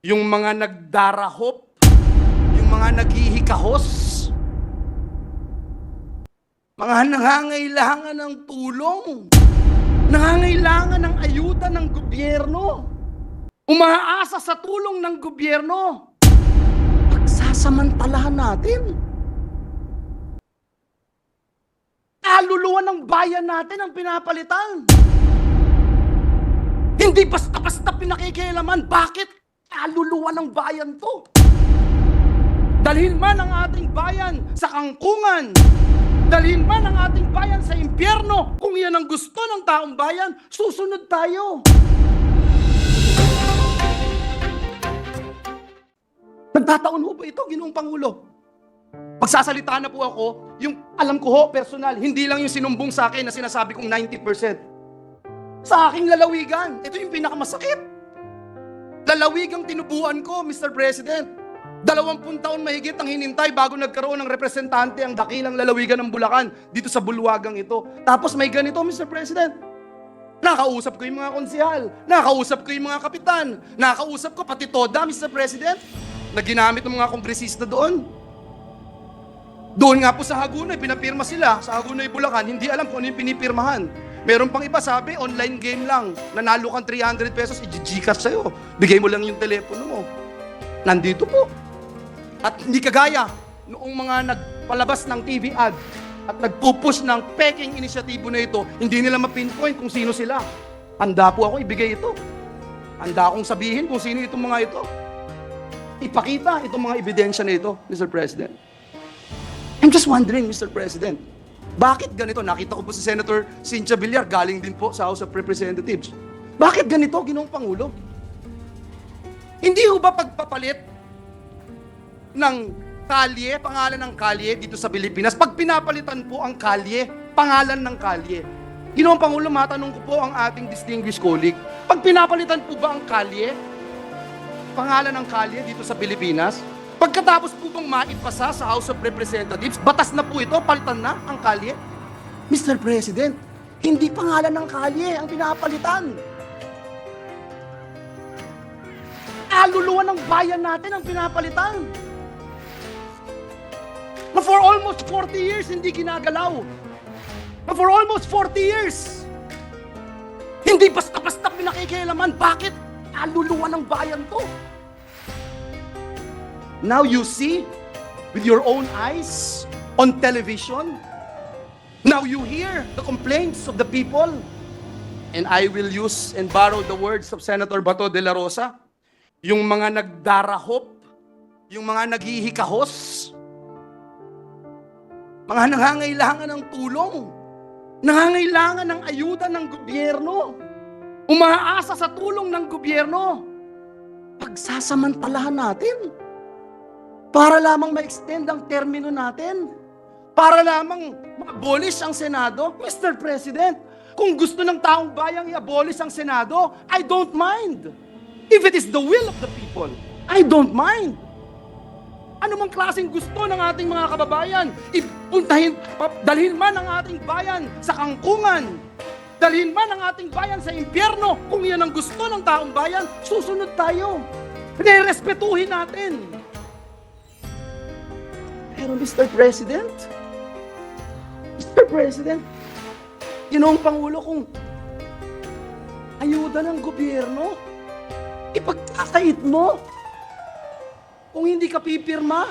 yung mga nagdarahop, yung mga naghihikahos, mga nangangailangan ng tulong, nangangailangan ng ayuda ng gobyerno, umaasa sa tulong ng gobyerno, pagsasamantalahan natin. Kaluluwa ng bayan natin ang pinapalitan. Hindi basta-basta pinakikialaman. Bakit? Kaluluwa ng bayan to. Dalhin man ang ating bayan sa kangkungan. Dalhin man ang ating bayan sa impyerno. Kung yan ang gusto ng taong bayan, susunod tayo. Nagtataon ho ba ito, Ginoong Pangulo? Pagsasalita na po ako, yung alam ko ho, personal, hindi lang yung sinumbong sa akin na sinasabi kong 90%. Sa aking lalawigan, ito yung pinakamasakit. Lalawigang tinubuan ko, Mr. President. Dalawampung taon mahigit ang hinintay bago nagkaroon ng representante ang dakilang lalawigan ng Bulacan dito sa bulwagang ito. Tapos may ganito, Mr. President. Nakausap ko yung mga konsihal, nakausap ko yung mga kapitan, nakausap ko pati toda, Mr. President, na ginamit ng mga kongresista doon. Doon nga po sa Hagunay, pinapirma sila. Sa Hagunay, Bulacan, hindi alam kung ano yung pinipirmahan. Meron pang iba, sabi, online game lang. Nanalo kang 300 pesos, i-gcash sa'yo. Bigay mo lang yung telepono mo. Nandito po. At hindi kagaya noong mga nagpalabas ng TV ad at nagpupush ng peking inisyatibo na ito, hindi nila mapinpoint kung sino sila. Handa po ako ibigay ito. Handa akong sabihin kung sino itong mga ito. Ipakita itong mga ebidensya na ito, Mr. President. I'm just wondering, Mr. President, bakit ganito? Nakita ko po si Senator Cynthia Villar, galing din po sa House of Representatives. Bakit ganito, Ginoong Pangulo? Hindi ho ba pagpapalit ng kalye, pangalan ng kalye dito sa Pilipinas, pag pinapalitan po ang kalye, pangalan ng kalye, Ginoong Pangulo, matanong ko po ang ating distinguished colleague, pag pinapalitan po ba ang kalye, pangalan ng kalye dito sa Pilipinas, pagkatapos po bang maipasa sa House of Representatives, batas na po ito, palitan na ang kalye? Mr. President, hindi pangalan ng kalye ang pinapalitan. Kaluluwa ng bayan natin ang pinapalitan. Na for almost 40 years, hindi ginagalaw. Na for almost 40 years, hindi basta-basta pinakikialaman. Bakit? Kaluluwa ng bayan to. Now you see with your own eyes on television. Now you hear the complaints of the people. And I will use and borrow the words of Senator Bato de la Rosa. Yung mga nagdarahop, yung mga naghihikahos, mga nangangailangan ng tulong, nangangailangan ng ayuda ng gobyerno, umaasa sa tulong ng gobyerno, pagsasamantalahan natin para lamang ma-extend ang termino natin, para lamang ma-abolish ang Senado. Mr. President, kung gusto ng taong bayang i-abolish ang Senado, I don't mind. If it is the will of the people, I don't mind. Ano mang klaseng gusto ng ating mga kababayan, ipuntahin, dalhin man ang ating bayan sa kangkungan, dalhin man ang ating bayan sa impyerno, kung yan ang gusto ng taong bayan, susunod tayo. Respetuhin natin. Pero Mr. President, Mr. President, Ginoong Pangulo kung ayuda ng gobyerno, ipagkakait mo. Kung hindi ka pipirma,